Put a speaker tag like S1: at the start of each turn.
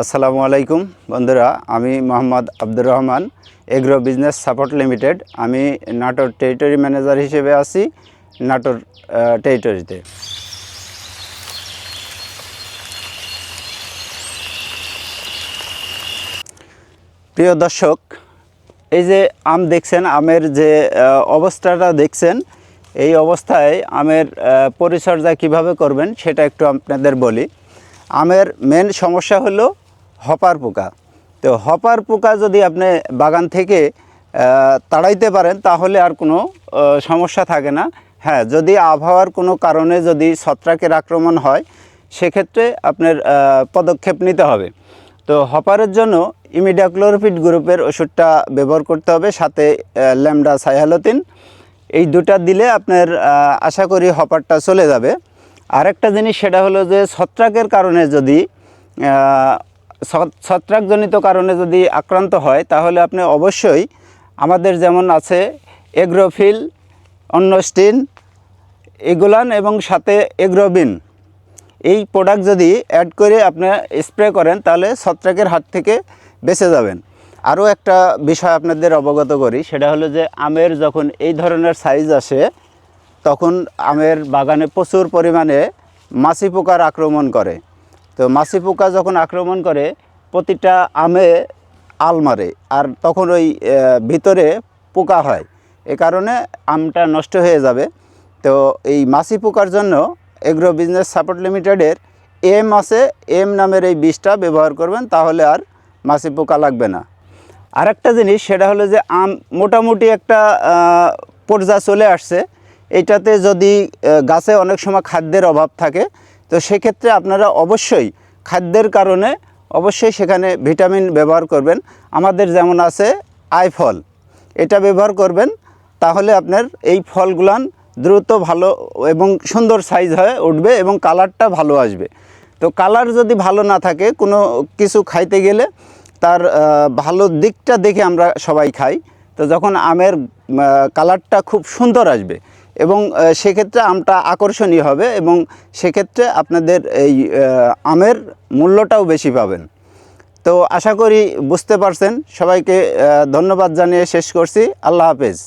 S1: আসসালামু আলাইকুম বন্ধুরা, আমি Mohammad Abdur Rahman, agro business support limited. আমি নাটোর টেরিটরি ম্যানেজার হিসেবে আছি, নাটোর টেরিটরিতে। প্রিয় দর্শক, এই যে আম দেখছেন, আমের যে অবস্থাটা দেখছেন, এই অবস্থায় আমের পরিচর্যা কীভাবে করবেন সেটা একটু আপনাদের বলি। আমের মেন সমস্যা হলো হপার পোকা। তো হপার পোকা যদি আপনি বাগান থেকে তাড়াইতে পারেন, তাহলে আর কোনো সমস্যা থাকে না। হ্যাঁ যদি আবহাওয়ার কোনো কারণে যদি ছত্রাকের আক্রমণ হয়, সেক্ষেত্রে আপনার পদক্ষেপ নিতে হবে। তো হপারের জন্য ইমিডাক্লোরোফিড গ্রুপের ওষুধটা ব্যবহার করতে হবে, সাথে ল্যামডা সাইহালোতিন এই দুটা দিলে আপনার আশা করি হপারটা চলে যাবে। আরেকটা জিনিস সেটা হলো যে, ছত্রাকের কারণে যদি ছত্রাকজনিত কারণে যদি আক্রান্ত হয়, তাহলে আপনি অবশ্যই আমাদের যেমন আছে এগ্রোফিল অন্নস্টিন এগুলান এবং সাথে এগ্রোবিন। এই প্রোডাক্ট যদি অ্যাড করে আপনার স্প্রে করেন, তাহলে ছত্রাকের হাত থেকে বেঁচে যাবেন। আরও একটা বিষয় আপনাদের অবগত করি, সেটা হলো যে আমের যখন এই ধরনের সাইজ আসে, তখন আমের বাগানে প্রচুর পরিমাণে মাছি পোকার আক্রমণ করে। তো মাছি পোকা যখন আক্রমণ করে প্রতিটা আমে আল মারে আর তখন ওই ভিতরে পোকা হয়। এ কারণে আমটা নষ্ট হয়ে যাবে। তো এই মাছি পোকার জন্য এগ্রো বিজনেস সাপোর্ট লিমিটেডের এম আছে এম নামের এই বীজটা ব্যবহার করবেন তাহলে আর মাছি পোকা লাগবে না। আরেকটা জিনিস সেটা হলো যে আম মোটামুটি একটা আহ, পর্যায়ে চলে আসছে। এটাতে যদি গাছে অনেক সময় খাদ্যের অভাব থাকে তো সেক্ষেত্রে আপনারা অবশ্যই খাদ্যের কারণে অবশ্যই সেখানে ভিটামিন ব্যবহার করবেন। আমাদের যেমন আছে আই ফল, এটা ব্যবহার করবেন, তাহলে আপনার এই ফলগুলান দ্রুত ভালো এবং সুন্দর সাইজ হয়ে উঠবে এবং কালারটা ভালো আসবে। তো কালার যদি ভালো না থাকে, কোনো কিছু খাইতে গেলে তার ভালো দিকটা দেখে আমরা সবাই খাই। তো যখন আমের কালারটা খুব সুন্দর আসবে এবং সেক্ষেত্রে আমটা আকর্ষণীয় হবে এবং সেক্ষেত্রে আপনাদের এই আমের মূল্যটাও বেশি পাবেন। তো আশা করি বুঝতে পারছেন। সবাইকে ধন্যবাদ জানিয়ে শেষ করছি। আল্লাহ হাফেজ।